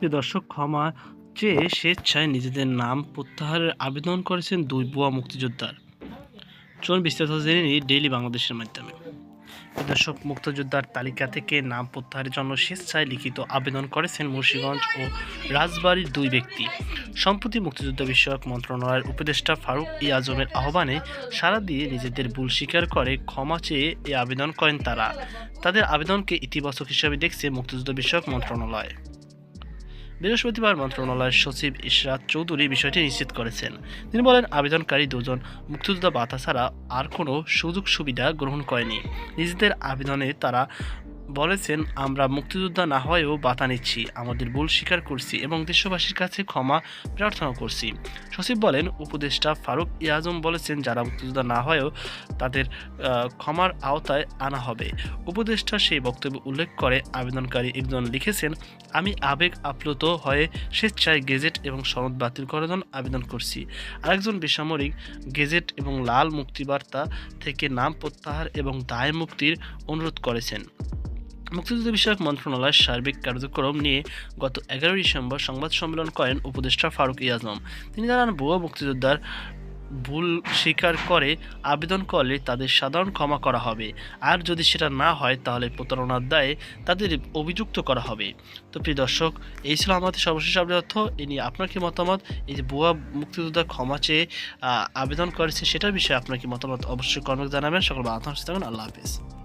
প্রিয় দর্শক ক্ষমা চেয়ে স্বেচ্ছায় নিজেদের নাম প্রত্যাহারের আবেদন করেছেন দুই ভুয়া মুক্তিযোদ্ধার। চলুন বিস্তারিত জেনে নিই ডেইলি বাংলাদেশের মাধ্যমে। দর্শক, মুক্তিযোদ্ধার তালিকা থেকে নাম প্রত্যাহারের জন্য স্বেচ্ছায় লিখিত আবেদন করেছেন মুন্সিগঞ্জ ও রাজবাড়ির দুই ব্যক্তি। সম্প্রতি মুক্তিযুদ্ধ বিষয়ক মন্ত্রণালয়ের উপদেষ্টা ফারুক ই আজমের আহ্বানে সাড়া দিয়ে নিজেদের ভুল স্বীকার করে ক্ষমা চেয়ে এই আবেদন করেন তারা। তাদের আবেদনকে ইতিবাচক হিসেবে দেখছে মুক্তিযুদ্ধ বিষয়ক মন্ত্রণালয়। বৃহস্পতিবার মন্ত্রণালয়ের সচিব ইশরাত চৌধুরী বিষয়টি নিশ্চিত করেছেন। তিনি বলেন, আবেদনকারী দুজন মুক্তিযোদ্ধা ভাতা ছাড়া আর কোনো সুযোগ সুবিধা গ্রহণ করেনি। নিজেদের আবেদনে তারা বলেছেন, আমরা মুক্তিযোদ্ধা না হয়েও বাতা নিচ্ছি, আমাদের ভুল স্বীকার করছি এবং দেশবাসীর কাছে ক্ষমা প্রার্থনা করছি। সচিব বলেন, উপদেষ্টা ফারুক ইয়াজম বলেছেন, যারা মুক্তিযোদ্ধা না হয়েও তাদের ক্ষমার আওতায় আনা হবে। উপদেষ্টা সেই বক্তব্য উল্লেখ করে, আবেদনকারী একজন লিখেছেন, আমি আবেগ আপ্লুত হয়ে স্বেচ্ছায় গেজেট এবং সনদ বাতিল করার জন্য আবেদন করছি। আরেকজন বেসামরিক গেজেট এবং লাল মুক্তিবার্তা থেকে নাম প্রত্যাহার এবং দায় মুক্তির অনুরোধ করেছেন মুক্তিযুদ্ধ বিষয়ক মন্ত্রণালয়ের সার্বিক কার্যক্রম নিয়ে গত এগারোই ডিসেম্বর সংবাদ সম্মেলন করেন উপদেষ্টা ফারুক ইয়াজম। তিনি জানান, ভুয়া মুক্তিযোদ্ধার ভুল স্বীকার করে আবেদন করলে তাদের সাধারণ ক্ষমা করা হবে। আর যদি সেটা না হয়, তাহলে প্রতারণার দায়ে তাদের অভিযুক্ত করা হবে। তো প্রিয় দর্শক, এই ছিল আমাদের সর্বশেষ তথ্য। এ নিয়ে আপনার কি মতামত? এই যে ভুয়া মুক্তিযোদ্ধা ক্ষমা চেয়ে আবেদন করেছে সেটার বিষয়ে আপনার কি মতামত? অবশ্যই কর্মক জানাবেন। সকল বাংলা থাকুন, আল্লাহ হাফিজ।